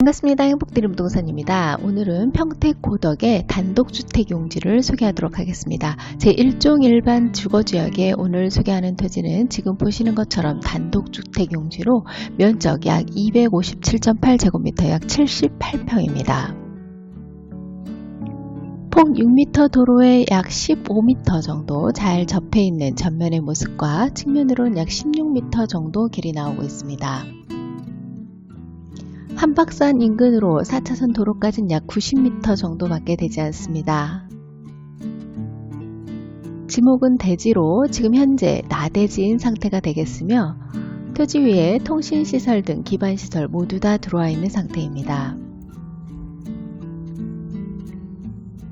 반갑습니다. 행복드림 부동산입니다. 오늘은 평택 고덕의 단독주택 용지를 소개하도록 하겠습니다. 제1종 일반 주거지역에 오늘 소개하는 토지는 지금 보시는 것처럼 단독주택 용지로 면적 약 257.8제곱미터 약 78평입니다. 폭 6m 도로에 약 15m 정도 잘 접해 있는 전면의 모습과 측면으로는 약 16m 정도 길이 나오고 있습니다. 한박산 인근으로 4차선 도로까지는 약 90m 정도밖에 되지 않습니다. 지목은 대지로 지금 현재 나대지인 상태가 되겠으며 토지 위에 통신시설 등 기반시설 모두 다 들어와 있는 상태입니다.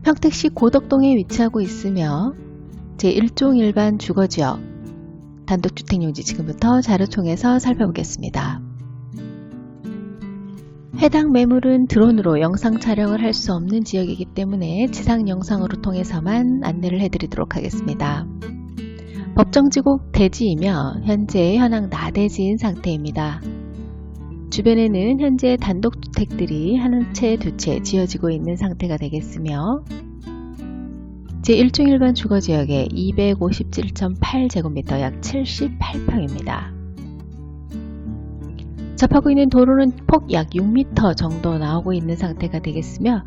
평택시 고덕동에 위치하고 있으며 제1종 일반 주거지역 단독주택용지 지금부터 자료통해서 살펴보겠습니다. 해당 매물은 드론으로 영상 촬영을 할 수 없는 지역이기 때문에 지상 영상으로 통해서만 안내를 해드리도록 하겠습니다. 법정지국 대지이며 현재 현황 나대지인 상태입니다. 주변에는 현재 단독주택들이 한 채 두 채 지어지고 있는 상태가 되겠으며 제1종 일반 주거지역의 257.8제곱미터 약 78평입니다. 접하고 있는 도로는 폭 약 6m 정도 나오고 있는 상태가 되겠으며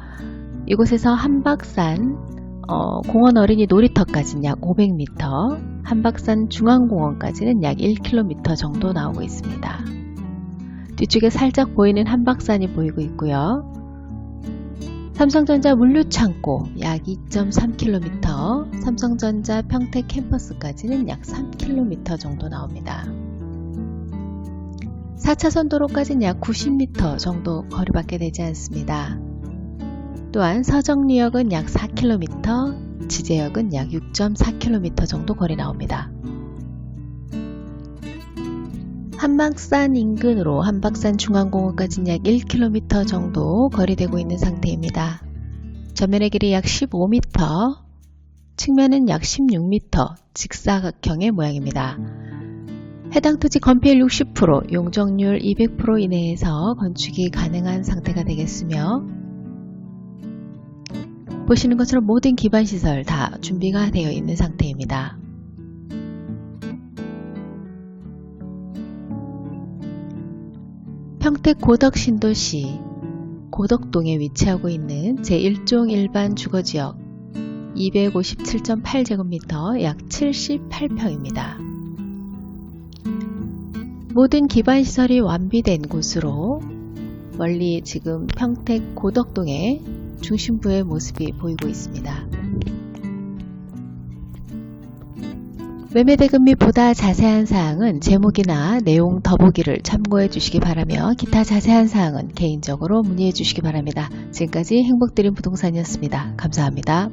이곳에서 한박산 어, 공원 어린이 놀이터까지는 약 500m, 한박산 중앙공원까지는 약 1km 정도 나오고 있습니다. 뒤쪽에 살짝 보이는 한박산이 보이고 있고요. 삼성전자 물류창고 약 2.3km, 삼성전자 평택 캠퍼스까지는 약 3km 정도 나옵니다. 4차선 도로까지는 약 90m 정도 거리밖에 되지 않습니다. 또한 서정리역은 약 4km, 지제역은 약 6.4km 정도 거리 나옵니다. 한박산 인근으로 한박산 중앙공원까지는 약 1km 정도 거리되고 있는 상태입니다. 전면의 길이 약 15m, 측면은 약 16m, 직사각형의 모양입니다. 해당 토지 건폐율 60%, 용적률 200% 이내에서 건축이 가능한 상태가 되겠으며 보시는 것처럼 모든 기반시설 다 준비가 되어 있는 상태입니다. 평택 고덕 신도시 고덕동에 위치하고 있는 제1종 일반 주거지역 257.8제곱미터 약 78평입니다. 모든 기반시설이 완비된 곳으로 멀리 지금 평택 고덕동의 중심부의 모습이 보이고 있습니다. 매매대금 및 보다 자세한 사항은 제목이나 내용 더보기를 참고해 주시기 바라며 기타 자세한 사항은 개인적으로 문의해 주시기 바랍니다. 지금까지 행복드림 부동산이었습니다. 감사합니다.